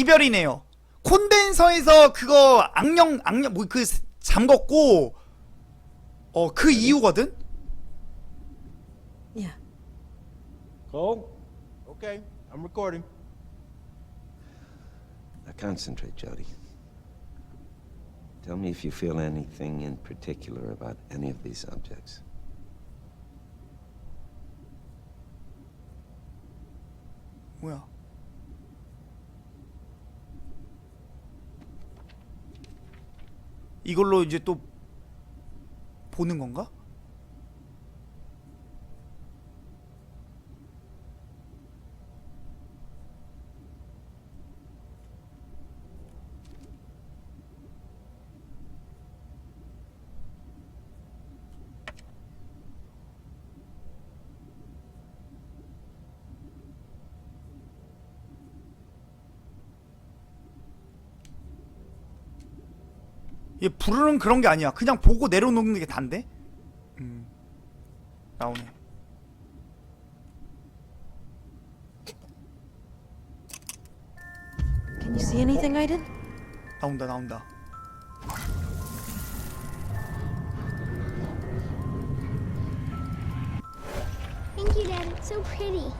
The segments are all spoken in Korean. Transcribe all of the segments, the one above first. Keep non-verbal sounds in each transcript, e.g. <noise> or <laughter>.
이별이네요. 콘덴서에서 그거 악령 악령 뭐 그 잠궜고 어 그 이유거든. Yeah. Cole? Okay, I'm recording. Now concentrate, Jody. Tell me if you feel anything in particular about any of these subjects. 뭐야? 이걸로 이제 또 보는 건가? 얘 부르는 그런 게 아니야. 그냥 보고 내려놓는 게 단데? 음. 나오네. Can you see anything, Aiden? 나온다, 나온다. Thank you, Dad. It's so pretty.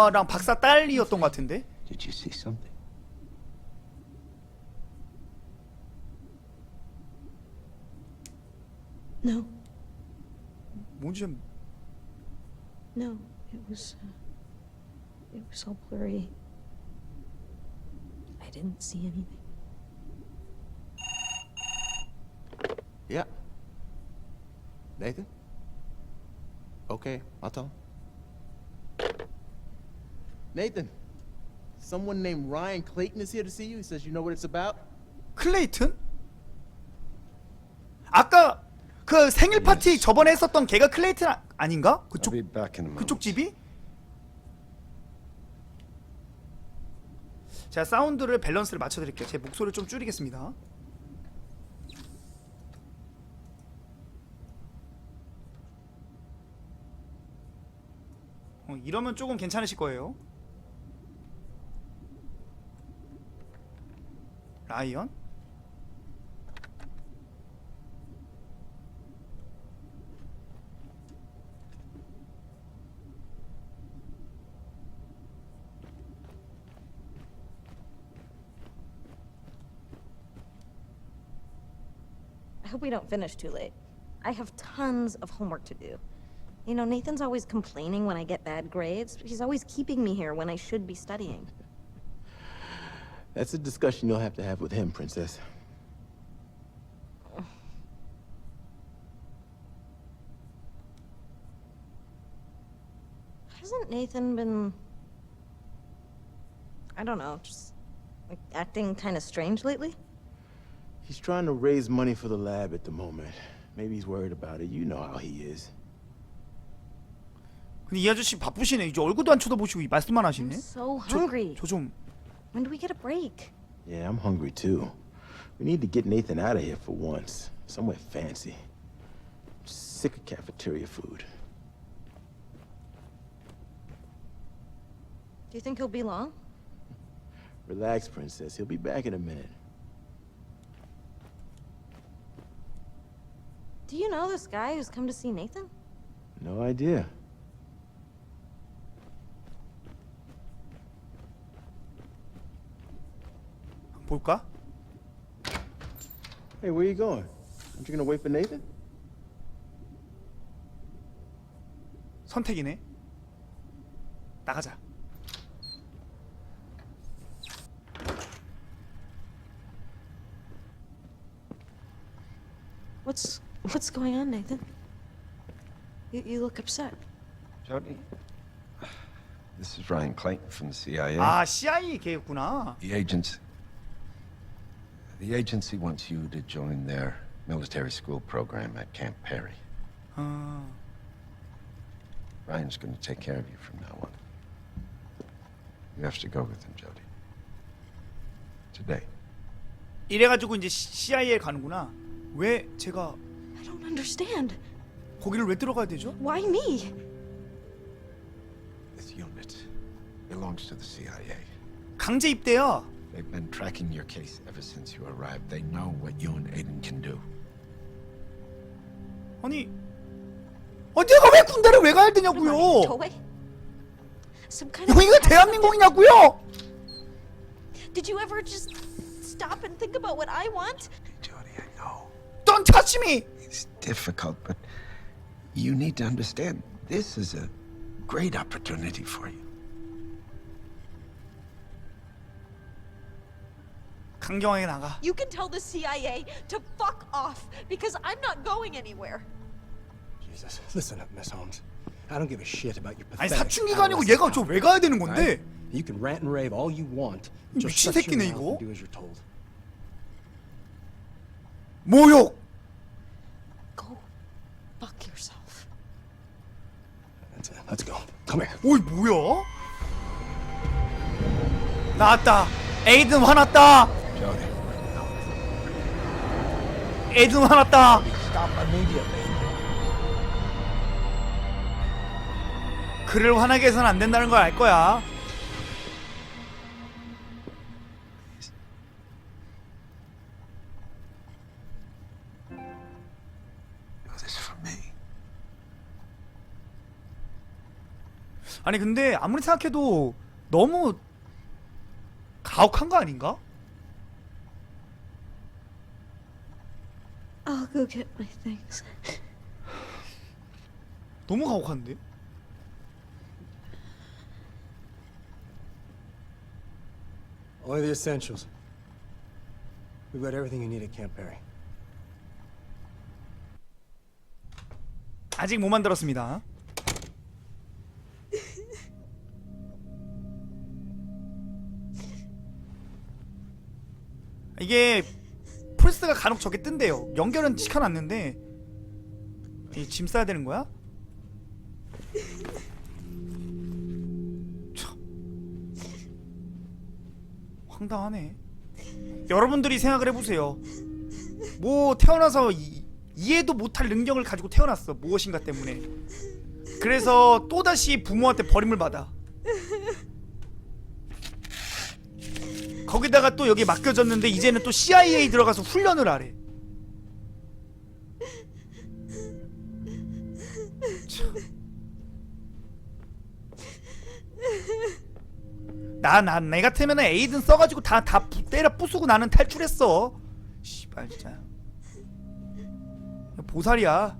박사랑 박사 딸이었던 것 같은데? Did you see something? No. 뭔지 좀 No. It was. Uh, it was all blurry. I didn't see anything. Yeah. Nathan? Okay, I'll tell him. Nathan, someone named Ryan Clayton is here to see you. He says you know what it's about. 클레이튼? 아까 그 생일 파티 저번에 했었던 걔가 클레이튼 아, 아닌가? I'll 그쪽 be back in a moment. 그쪽 집이? 제가 사운드를 밸런스를 맞춰드릴게요. 제 목소리를 좀 줄이겠습니다. 어, 이러면 조금 괜찮으실 거예요. 라이언? I hope we don't finish too late. I have tons of homework to do. You know, Nathan's always complaining when I get bad grades. but He's always keeping me here when I should be studying. That's a discussion you'll have to have with him, Princess. Hasn't Nathan been. I don't know, just like acting kind of strange lately? He's trying to raise money for the lab at the moment. Maybe he's worried about it. You know how he is. 근데 이 아저씨 바쁘시네. 이제 얼굴도 안 쳐다보시고 이 말씀만 하시네. So 저, hungry. 저 좀. when do we get a break? Yeah, I'm hungry too. We need to get Nathan out of here for once. Somewhere fancy. I'm sick of cafeteria food. Do you think he'll be long? Relax, Princess. He'll be back in a minute. Do you know this guy who's come to see Nathan? No idea. 볼까? Hey, where you going? Aren't you gonna wait for Nathan? 선택이네. 나가자. What's what's going on, Nathan? You, you look upset. Jody? This is Ryan Clayton from the CIA. 아 CIA 걔였구나. The agency. The agency wants you to join their military school program at Camp Perry. 아, Ryan's going to take care of you from now on. You have to go with him, Jody. Today. 이래가지고 이제 CIA에 가는구나. 왜 제가 I don't understand. 거기를 왜 들어가야 되죠? Why me? This unit belongs to the CIA. 강제 입대야. They've been tracking your case ever since you arrived. They know what you and Aiden can do. 아니, 어 내가 왜 군대를 왜 가야 What am I, 되냐고요? toy? Some kind of 여기가 대한민국이냐고요? Did you ever just stop and think about what I want? Jody, I know. Don't touch me. It's difficult, but you need to understand this is a great opportunity for you. 강경하게 나가. You can tell the CIA to fuck off because I'm not going anywhere. Jesus, listen up, Miss Holmes. I don't give a shit about your 아니 pathetic. 사춘기가 아니고 adolescent 얘가 저 왜 가야 되는 right? 건데? You can rant and rave all you want. Just 미친 shut your 새끼네, mouth 이거. and do as you're told. 모욕. Go fuck yourself. That's it. Let's go. Come here. 어이 뭐야? 나왔다. 에이든 화났다. 에이든 화났다. 그를 화나게 해서는 안 된다는 걸 알 거야. 아니 근데 아무리 생각해도 너무 가혹한 거 아닌가? I'll go get my things. 너무 가혹한데? Only the essentials. We've got everything you need at Camp Perry. 아직 못 만들었습니다. 이게 폴스가 간혹 저게 뜬대요. 연결은 시켜놨는데 이 짐 싸야 되는 거야? 참. 황당하네. 여러분들이 생각을 해보세요. 뭐 태어나서 이, 이해도 못할 능력을 가지고 태어났어 무엇인가 때문에 그래서 또다시 부모한테 버림을 받아 거기다가 또 여기 맡겨졌는데 이제는 또 CIA 들어가서 훈련을 하래 나, 나, 내 같으면은 에이든 써가지고 다, 다 부- 때려 부수고 나는 탈출했어. 씨발, 진짜. 보살이야.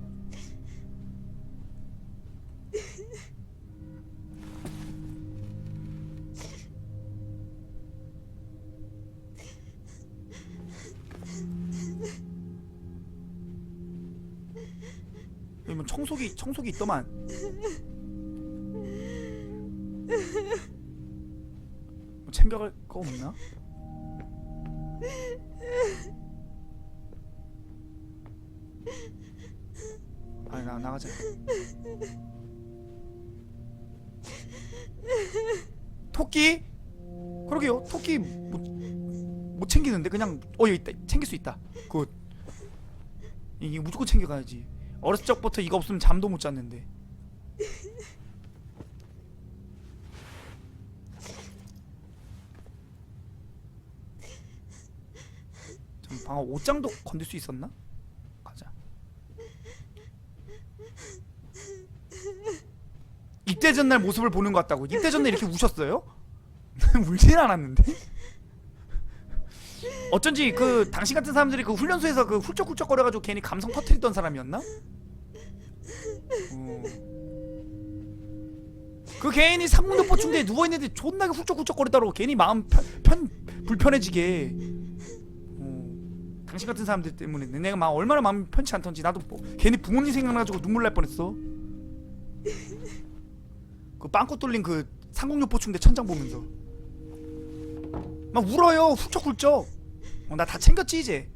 청소기 청소기 있더만. 뭐 챙겨갈 거 없나? 아니 나 나가자. 토끼? 그러게요. 토끼 못, 못 챙기는데 그냥 어 여기 있다. 챙길 수 있다. 굿. 이게 무조건 챙겨가야지. 어렸을 적부터 이거 없으면 잠도 못 잤는데. 잠 방금 옷장도 건들 수 있었나? 가자. 입대 전날 모습을 보는 것 같다고. 입대 전날 이렇게 우셨어요? <laughs> 울진 않았는데. 어쩐지 그 당신 같은 사람들이 그 훈련소에서 그 훌쩍훌쩍 거려가지고 괜히 감성 터트리던 사람이었나? 어. 그 괜히 상문도 보충대에 누워 있는데 존나게 훌쩍훌쩍 거리다로 괜히 마음 편, 편 불편해지게. 어. 당신 같은 사람들 때문에 내가 막 얼마나 마음 편치 않던지 나도 뭐 괜히 부모님 생각나가지고 눈물 날 뻔했어. 그 빵꾸 뚫린 그 상공육 보충대 천장 보면서 막 울어요 훌쩍훌쩍 어, 나 다 챙겼지 이제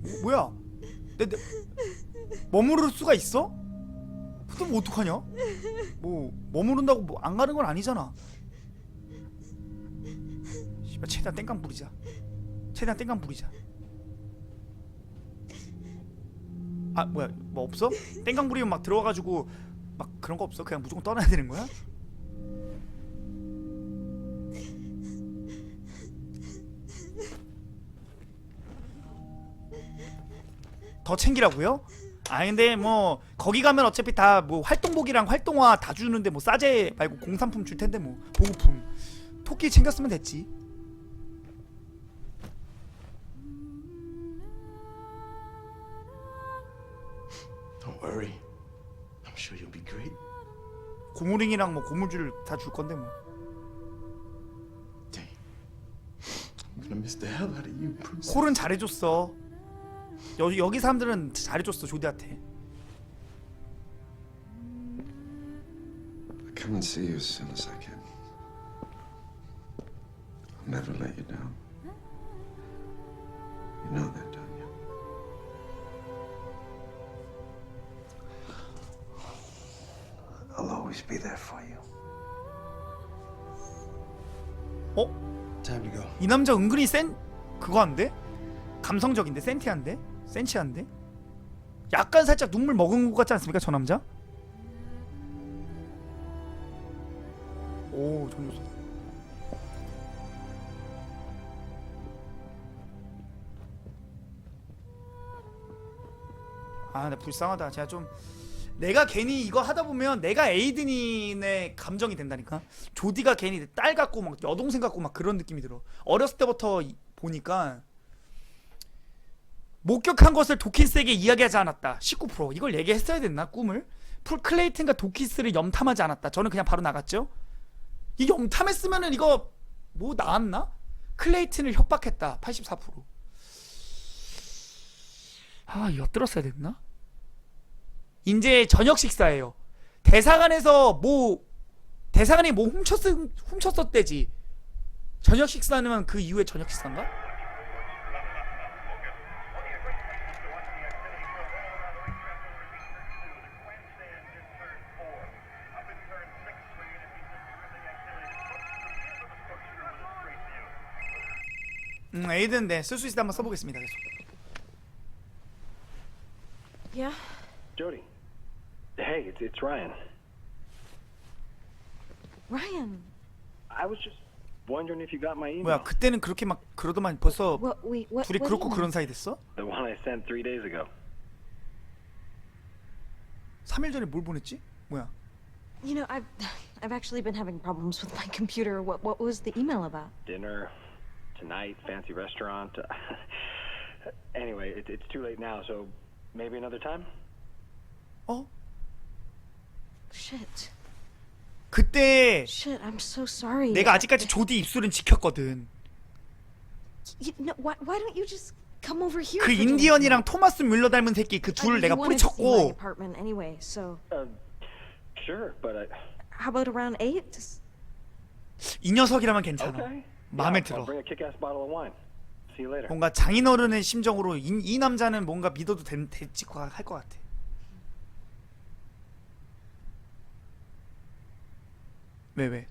뭐, 뭐야? 내, 내, 머무를 수가 있어? 그럼 어떡하냐? 뭐 머무른다고 뭐 안 가는 건 아니잖아 씨발 최대한 땡깡 부리자. 최대한 땡깡 부리자. 아 뭐야 뭐 없어? 땡깡 부리면 막 들어와가지고 막 그런 거 없어? 그냥 무조건 떠나야 되는 거야? 더 챙기라고요? 아 근데 뭐 거기 가면 어차피 다 뭐 활동복이랑 활동화 다 주는데 뭐 싸제 말고 공산품 줄 텐데 뭐 보급품 토끼 챙겼으면 됐지. Worry. I'm sure you'll be great. 고무링이랑 뭐 고무줄 다 줄 건데 뭐. Dang. I'm gonna miss the hell out of you, Bruce. 콜은 잘해줬어. 여기 여기 사람들은 잘해줬어 조디한테. I'll come and see you as soon as I can. I'll never let you down. You know that, be there for you. 어? Time to go. 이 남자 은근히 센 그거 한데? 감성적인데 센티한데? 센치한데? 약간 살짝 눈물 머근 것 같지 않습니까 저 남자? 오 전조사 아 근데 불쌍하다 제가 좀 내가 괜히 이거 하다 보면 내가 에이든인의 감정이 된다니까? 조디가 괜히 내딸 같고 막 여동생 같고 막 그런 느낌이 들어. 어렸을 때부터 이- 보니까 목격한 것을 도키스에게 이야기하지 않았다. 19% 이걸 얘기했어야 됐나 꿈을? 풀 클레이튼과 도키스를 염탐하지 않았다. 저는 그냥 바로 나갔죠. 이 염탐했으면은 이거 뭐 나왔나? 클레이튼을 협박했다. 84%아 엿들었어야 됐나 이제 저녁 식사예요. 대사관에서 뭐 대사관이 뭐 훔쳤 훔쳤었대지. 저녁 식사는 그 이후에 저녁 식사인가? 음, 에이든 네, 쓸 수 있을 때 한번 써보겠습니다. 계속. Yeah? Jody. Hey, it's, it's Ryan. Ryan. I was just wondering if you got my email. 뭐야 그때는 그렇게 막 그러더만 벌써 What, wait, what? 둘이 what 그렇고 email? 그런 사이 됐어? The one I sent three days ago. 3일 전에 뭘 보냈지? 뭐야? You know, I've, I've actually been having problems with my computer. What, what was the email about? Dinner tonight, fancy restaurant. <laughs> anyway, it, it's too late now, so maybe another time? 어? Shit. 그때 Shit, I'm so sorry. 내가 아직까지 조디 입술은 지켰거든. You know, why, why don't you just come over here? 그 for dinner 인디언이랑? 토마스 뮬러 닮은 새끼 그 I 둘 mean, 내가 you wanted to see my 뿌리쳤고 apartment anyway, so Uh, sure, but I. how about around eight? Just- 이 녀석이라면 괜찮아. Okay. 마음에 yeah, 들어. I'll bring a kick-ass bottle of wine. See you later. 뭔가 장인어른의 심정으로 이, 이 남자는 뭔가 믿어도 된, 될지 할것 같아. 왜 왜?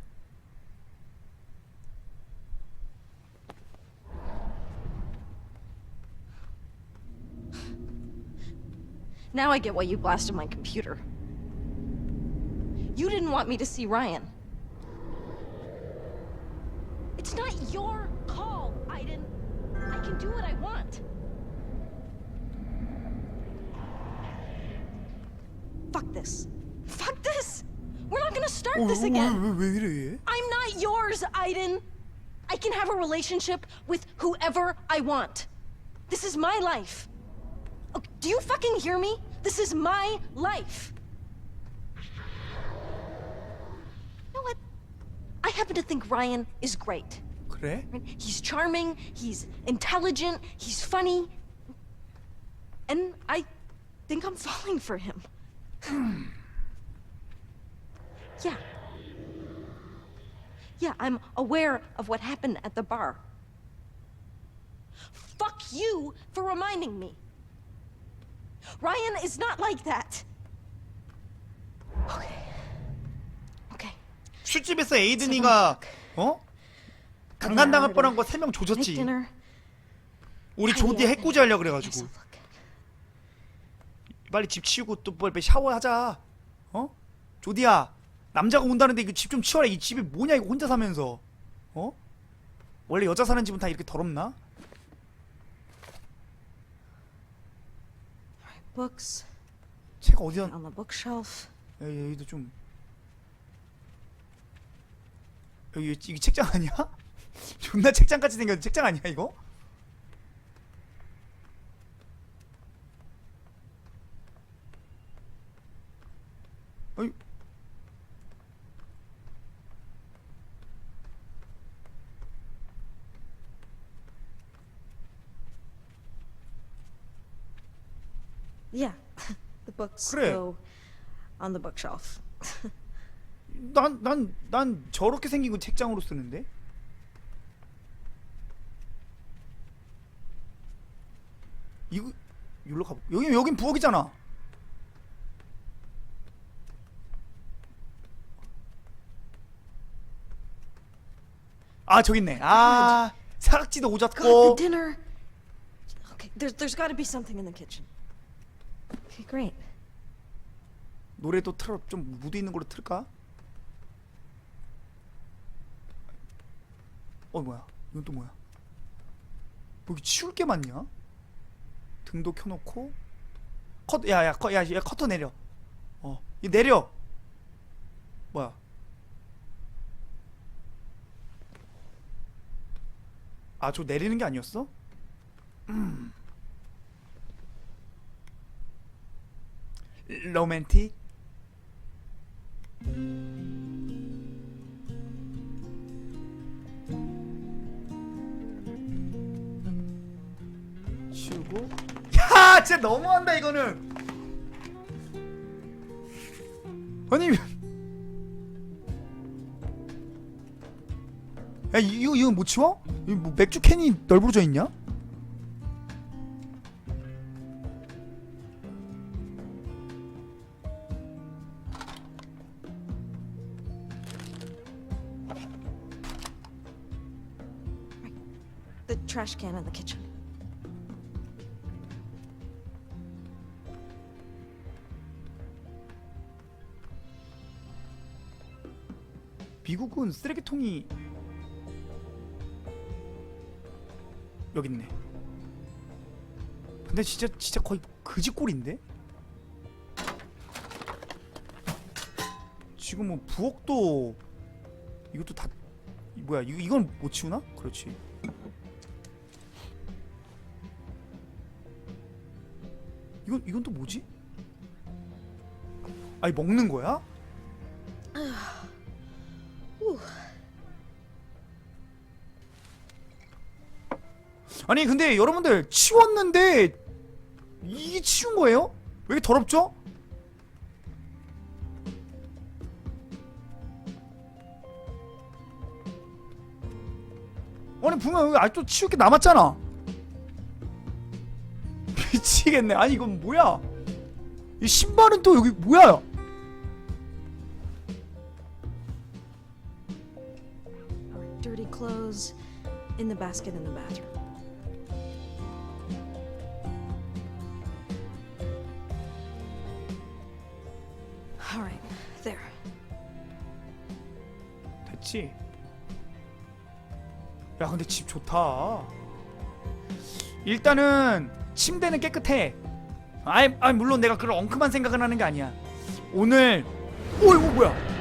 Now I get why you blasted my computer. You didn't want me to see Ryan. It's not your call, Aiden. I can do what I want. Fuck this. Fuck this! We're not gonna start this again. I'm not yours, Aiden. I can have a relationship with whoever I want. This is my life. Oh, do you fucking hear me? This is my life. You know what? I happen to think Ryan is great. He's charming, he's intelligent, he's funny. And I think I'm falling for him. Hmm. Yeah. Yeah, I'm aware of what happened at the bar. Fuck you for reminding me. Ryan is not like that. Okay. Okay. 술집에서 에이든이가 어? 강간당할 뻔한 거 세 명 조졌지. 우리 조디 해코지 하려 그래가지고. 빨리 집 치우고 또 빨리 샤워하자. 어? 조디야 남자가 온다는데 이거 집 좀 치워라. 이 집이 뭐냐 이거 혼자 사면서. 어? 원래 여자 사는 집은 다 이렇게 더럽나? Books 책 어디다? on the bookshelf. 여기, 여기도 좀 여기 이게 책장 아니야? <laughs> 존나 책장 같이 생겼는 책장 아니야 이거? 어이 Yeah, the books 그래. go on the bookshelf. 난 난 난 저렇게 생긴 거 책장으로 쓰는데 이거 여기로 가보 여기 여긴 부엌이잖아 아 저기 있네 아 사각지도 God, 오졌고 the dinner. Okay, there's there's got to be something in the kitchen. Okay, great. 노래도 틀어 좀 무드 있는 걸로 틀까? 어 뭐야 이건 또 뭐야 뭐 여기 치울 게 많냐? 등도 켜놓고 컷 야야 컷, 야, 야 커터 내려 어 이 내려 뭐야 아 저 내리는 게 아니었어? 음. 로맨틱 치우고 야 진짜 너무한다 이거는 아니 야 이- 이거 이거 못 치워? 이거 뭐 맥주 캔이 널브러져 있냐? Trash can in the kitchen. 미국은 쓰레기통이 여기 있네. 근데 진짜 진짜 거의 그지꼴인데? 지금 뭐 부엌도 이것도 다 이- 뭐야 이거 이건 못 치우나? 그렇지. 이건 이건 또 뭐지? 아니 먹는 거야? 아니 근데 여러분들 치웠는데 이게 치운 거예요? 왜 이렇게 더럽죠? 아니 분명 여기 아직도 치울 게 남았잖아 미치겠네 아니 이건 뭐야 이 신발은 또 여기 뭐야 Our dirty clothes in the basket in the bathroom. All right, there. 됐지? 야 근데 집 좋다 일단은 침대는 깨끗해 아이, 아이 물론 내가 그런 엉큼한 생각을 하는 게 아니야 오늘 오 이거 뭐야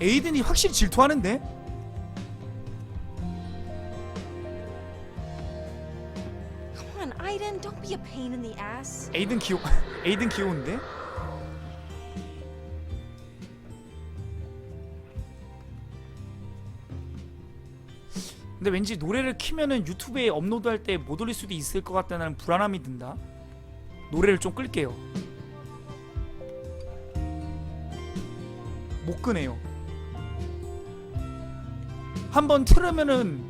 에이든이 확실히 질투하는데? Come on, Aiden, don't be a pain in the ass. 에이든 귀여 <laughs> 에이든 귀여운데? 근데 왠지 노래를 키면은 유튜브에 업로드할 때 못 올릴 수도 있을 것 같다는 불안함이 든다. 노래를 좀 끌게요. 못 끄네요. 한번 틀으면은